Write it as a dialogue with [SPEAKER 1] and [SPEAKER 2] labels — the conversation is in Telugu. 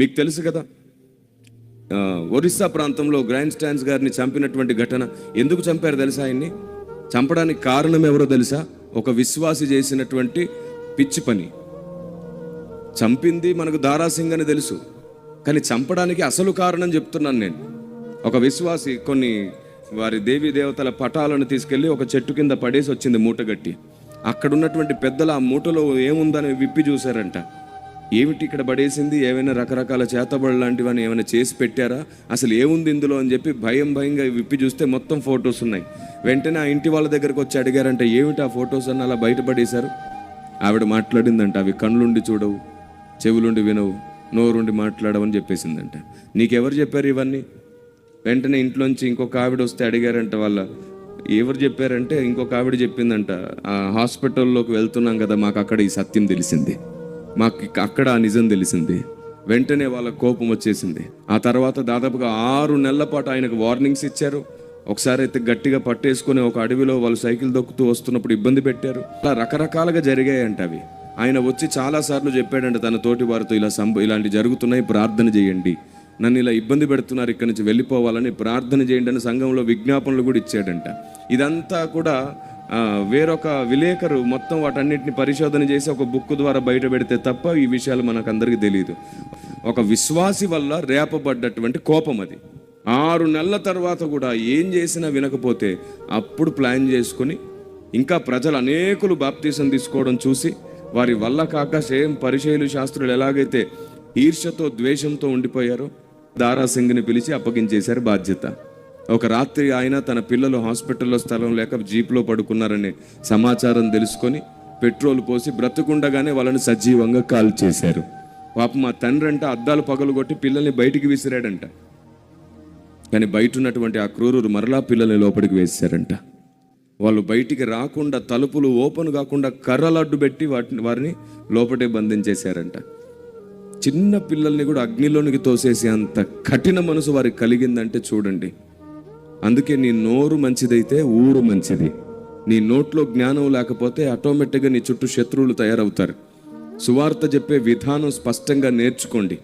[SPEAKER 1] మీకు తెలుసు కదా? ఒరిస్సా ప్రాంతంలో గ్రాండ్ స్టాన్స్ గారిని చంపినటువంటి ఘటన ఎందుకు చంపారు తెలుసా ఆయన్ని? చంపడానికి కారణం ఎవరో తెలుసా? ఒక విశ్వాసి చేసినటువంటి పిచ్చి పని. చంపింది మనకు దారాసింగ్ అని తెలుసు కానీ చంపడానికి అసలు కారణం చెప్తున్నాను నేను. ఒక విశ్వాసి కొన్ని వారి దేవీ దేవతల పటాలను తీసుకెళ్ళి ఒక చెట్టు కింద పడేసి వచ్చింది మూటగట్టి. అక్కడ ఉన్నటువంటి పెద్దలు ఆ మూటలో ఏముందని విప్పి చూశారంట. ఏమిటి ఇక్కడ పడేసింది? ఏమైనా రకరకాల చేతబడులు లాంటివని ఏమైనా చేసి పెట్టారా? అసలు ఏముంది ఇందులో అని చెప్పి భయం భయంగా విప్పి చూస్తే మొత్తం ఫొటోస్ ఉన్నాయి. వెంటనే ఆ ఇంటి వాళ్ళ దగ్గరకు వచ్చి అడిగారంట ఏమిటి ఆ ఫొటోస్? అని అలా బయటపడేశారు. ఆవిడ మాట్లాడిందంట అవి కళ్ళుండి చూడవు చెవులుండి వినవు నోరుండి మాట్లాడవని చెప్పేసిందంట. నీకెవరు చెప్పారు ఇవన్నీ? వెంటనే ఇంట్లోంచి ఇంకొక ఆవిడ వస్తే అడిగారంట వాళ్ళ ఎవరు చెప్పారంటే? ఇంకొక ఆవిడ చెప్పిందంట ఆ హాస్పిటల్లోకి వెళ్తున్నాం కదా మాకు అక్కడ ఈ సత్యం తెలిసింది. మాకు అక్కడ ఆ నిజం తెలిసింది. వెంటనే వాళ్ళ కోపం వచ్చేసింది. ఆ తర్వాత దాదాపుగా ఆరు నెలల పాటు ఆయనకు వార్నింగ్స్ ఇచ్చారు. ఒకసారి అయితే గట్టిగా పట్టేసుకుని ఒక అడవిలో వాళ్ళు సైకిల్ దొక్కుతూ వస్తున్నప్పుడు ఇబ్బంది పెట్టారు. అలా రకరకాలుగా జరిగాయంట అవి. ఆయన వచ్చి చాలా సార్లు చెప్పాడంట తన తోటి వారితో ఇలా సంభ ఇలాంటి జరుగుతున్నాయి ప్రార్థన చేయండి. నన్ను ఇలా ఇబ్బంది పెడుతున్నారు ఇక్కడి నుంచి వెళ్ళిపోవాలని ప్రార్థన చేయండి అని సంఘంలో విజ్ఞాపనలు కూడా ఇచ్చాడంట. ఇదంతా కూడా వేరొక విలేకరు మొత్తం వాటన్నిటిని పరిశోధన చేసి ఒక బుక్ ద్వారా బయట పెడితే తప్ప ఈ విషయాలు మనకు అందరికీ తెలియదు ఒక విశ్వాసి వల్ల రేపబడ్డటువంటి కోపం అది. ఆరు నెలల తర్వాత కూడా ఏం చేసినా వినకపోతే అప్పుడు ప్లాన్ చేసుకుని ఇంకా ప్రజలు అనేకులు బాప్తీసం తీసుకోవడం చూసి వారి వల్ల కాక సేమ్ పరిచయలు శాస్త్రులు ఎలాగైతే ఈర్ష్యతో ద్వేషంతో ఉండిపోయారో దారాసింగ్ని పిలిచి అప్పగించేశారు బాధ్యత. ఒక రాత్రి ఆయన తన పిల్లలు హాస్పిటల్లో స్థలం లేక జీప్లో పడుకున్నారనే సమాచారం తెలుసుకొని పెట్రోల్ పోసి బ్రతుకుండగానే వాళ్ళని సజీవంగా కాల్ చేశారు. పాప మా తండ్రి అంటే అద్దాలు పగలుగొట్టి పిల్లల్ని బయటికి విసిరాడంట. కానీ బయట ఉన్నటువంటి ఆ క్రూరులు మరలా పిల్లల్ని లోపలికి వేశారంట వాళ్ళు బయటికి రాకుండా తలుపులు ఓపెన్ కాకుండా కర్రలు అడ్డు పెట్టి వాటిని వారిని లోపటే బంధించేశారంట. చిన్న పిల్లల్ని కూడా అగ్నిలోనికి తోసేసే అంత కఠిన మనసు వారికి కలిగిందంటే చూడండి. అందుకే నీ నోరు మంచిదైతే ఊరు మంచిది. నీ నోట్లో జ్ఞానం లేకపోతే ఆటోమేటిక్గా నీ చుట్టూ శత్రువులు తయారవుతారు. సువార్త చెప్పే విధానం స్పష్టంగా నేర్చుకోండి.